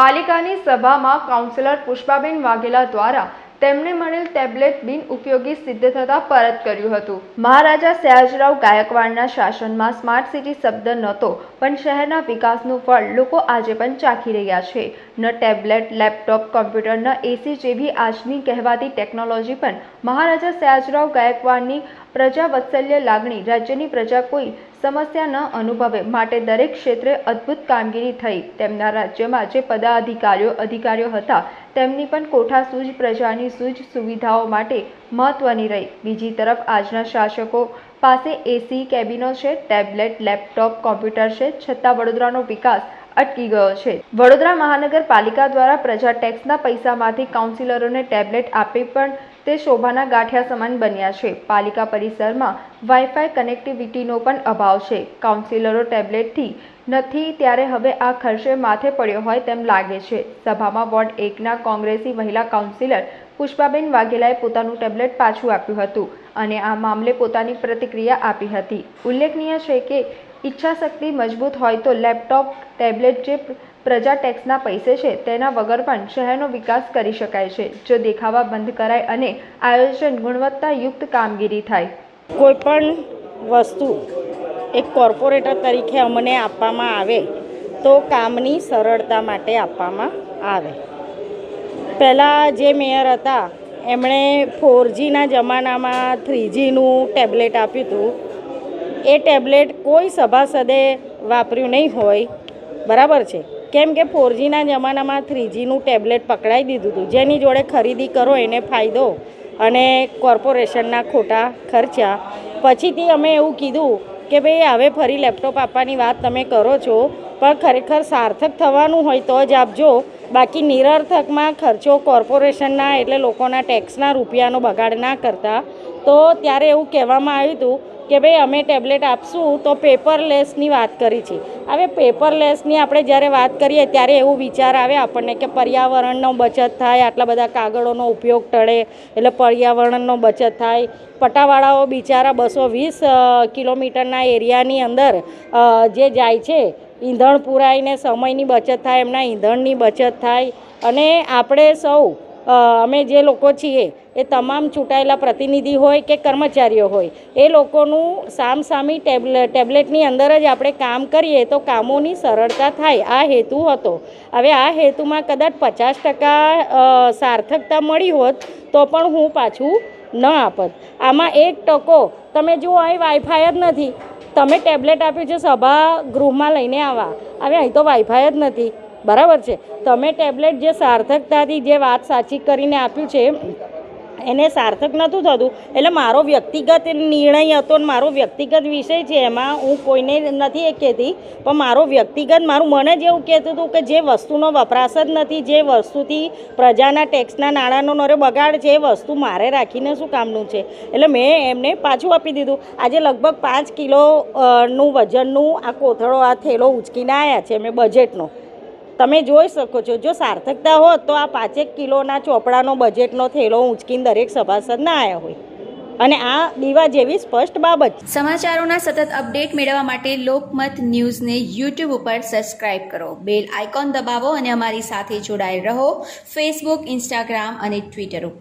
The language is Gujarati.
પાલિકાની સભામાં કાઉન્સિલર પુષ્પાબેન વાઘેલા દ્વારા તેમને મળેલ ટેબ્લેટ બિન ઉપયોગી સિદ્ધ થતાં પરત કર્યું હતું. મહારાજા સયાજરાવ ગાયકવાડના શાસનમાં સ્માર્ટ સિટી શબ્દ નહોતો, પણ શહેરના વિકાસનું ફળ લોકો આજે પણ ચાખી રહ્યા છે. ન ટેબ્લેટ, લેપટોપ, કમ્પ્યુટર, ન એસી જેવી આજની કહેવાતી ટેકનોલોજી પણ મહારાજા સયાજરાવ ગાયકવાડની પ્રજા વત્સલ્ય લાગણી રાજ્યની પ્રજા કોઈ સમસ્યા ન અનુભવે માટે દરેક ક્ષેત્રે અદ્ભુત કામગીરી થઈ. તેમના રાજ્યમાં જે પદાધિકારીઓ, અધિકારીઓ હતા, તેમની પણ કોઠાસૂઝ પ્રજાની સૂઝ સુવિધાઓ માટે મહત્વની રહી. બીજી તરફ આજના શાસકો પાસે એસી કેબિનો છે, ટેબ્લેટ, લેપટોપ, કોમ્પ્યુટર છે. છતાં વડોદરાનો વિકાસ અટકી ગયો છે. વડોદરા મહાનગરપાલિકા દ્વારા પ્રજા ટેક્સના પૈસામાંથી કાઉન્સિલરોને ટેબ્લેટ આપી પણ તે શોભાના ગાંઠિયા સમાન બન્યા છે. પાલિકા પરિસરમાં વાઈફાઈ કનેક્ટિવિટીનો પણ અભાવ છે. કાઉન્સિલરો ટેબ્લેટથી નથી ત્યારે હવે આ ખર્ચે માથે પડ્યો હોય તેમ લાગે છે. સભામાં વોર્ડ એકના કોંગ્રેસી મહિલા કાઉન્સિલર પુષ્પાબેન વાઘેલાએ પોતાનું ટેબ્લેટ પાછું આપ્યું હતું અને આ મામલે પોતાની પ્રતિક્રિયા આપી હતી. ઉલ્લેખનીય છે કે ઈચ્છાશક્તિ મજબૂત હોય તો લેપટોપ, ટેબ્લેટ જે પ્રજા ટેક્સના પૈસે છે, તેના વગર પણ શહેરનો વિકાસ કરી શકાય છે, જો દેખાવા બંધ કરાય અને આયોજન ગુણવત્તાયુક્ત કામગીરી થાય. કોઈ પણ વસ્તુ એક કોર્પોરેટર તરીકે અમને આપવામાં આવે, તો કામની સરળતા માટે આપવામાં આવે. પહેલાં જે મેયર હતા, એમણે ફોરજીના જમાનામાં થ્રીજીનું ટેબ્લેટ આપ્યું હતું એ ટેબ્લેટ કોઈ સભાસદે વાપર્યું નહીં હોય. બરાબર છે? કેમ કે ફોરજીના જમાનામાં થ્રીજીનું ટેબ્લેટ પકડાઈ દીધું હતું. જેની જોડે ખરીદી કરો એને ફાયદો અને કોર્પોરેશનના ખોટા ખર્ચા. પછીથી અમે એવું કીધું કે ભાઈ હવે ફરી લેપટોપ આપવાની વાત તમે કરો છો, પણ ખરેખર સાર્થક થવાનું હોય તો જ આપજો. બાકી નિરર્થકમાં ખર્ચો કોર્પોરેશનના એટલે લોકોના ટેક્સના રૂપિયાનો બગાડ ના કરતા. તો ત્યારે એવું કહેવામાં આવ્યું હતું કે ભાઈ, અમે ટેબ્લેટ આપશું, તો પેપરલેસની વાત કરી છે. હવે પેપરલેસની આપણે જ્યારે વાત કરીએ ત્યારે એવું વિચાર આવે આપણને કે પર્યાવરણનો બચત થાય, આટલા બધા કાગળોનો ઉપયોગ ટળે, એટલે પર્યાવરણનો બચત થાય. પટાવાળાઓ બિચારા બસો વીસ કિલોમીટરના એરિયાની અંદર જે જાય છે, ઈંધણ પુરાઈને સમયની બચત થાય, એમના ઈંધણની બચત થાય. અને આપણે સૌ અમે જે લોકો છીએ, એ તમામ ચૂંટાયેલા પ્રતિનિધિ હોય કે કર્મચારીઓ હોય, એ લોકોનું સામસામી ટેબ્લે ટેબ્લેટની અંદર જ આપણે કામ કરીએ તો કામોની સરળતા થાય. આ હેતુ હતો. હવે આ હેતુમાં કદાચ પચાસ ટકા સાર્થકતા મળી હોત, તો પણ હું પાછું ન આપત. આમાં એક ટકો, તમે જુઓ, અહીં વાઈફાઈ જ નથી. તમે ટેબ્લેટ આપ્યું છે, સભા ગૃહમાં લઈને આવવા હવે અહીં તો વાઈફાઈ જ નથી. બરાબર છે. તમે ટેબ્લેટ જે સાર્થકતાથી જે વાત સાચી કરીને આપ્યું છે, એને સાર્થક નહોતું થતું. એટલે મારો વ્યક્તિગત નિર્ણય હતો ને મારો વ્યક્તિગત વિષય છે એમાં હું કોઈને નથી એ કહેતી, પણ મારો વ્યક્તિગત મારું મને જ એવું કહેતું હતું કે જે વસ્તુનો વપરાશ જ નથી, જે વસ્તુથી પ્રજાના ટેક્સના નાણાંનો નરે બગાડ છે, એ વસ્તુ મારે રાખીને શું કામનું છે? એટલે મેં એમને પાછું આપી દીધું. આજે લગભગ પાંચ કિલો નું વજનનું આ કોથળો, આ થેલો ઉચકીને આવ્યા છે મેં બજેટનો તમે જોઈ શકો છો, જો સાર્થકતા હોત તો આ પાંચેક કિલોના ચોપડાનો બજેટનો થેલો ઊંચકીને દરેક સભાસદ ના આવ્યા હોય. અને આ દીવા જેવી સ્પષ્ટ બાબત સમાચારોના સતત અપડેટ મેળવવા માટે લોકમત ન્યૂઝને યુટ્યુબ ઉપર સબસ્ક્રાઇબ કરો. બેલ આઇકોન દબાવો અને અમારી સાથે જોડાયેલ રહો. ફેસબુક ઇન્સ્ટાગ્રામ અને ટ્વિટર ઉપર.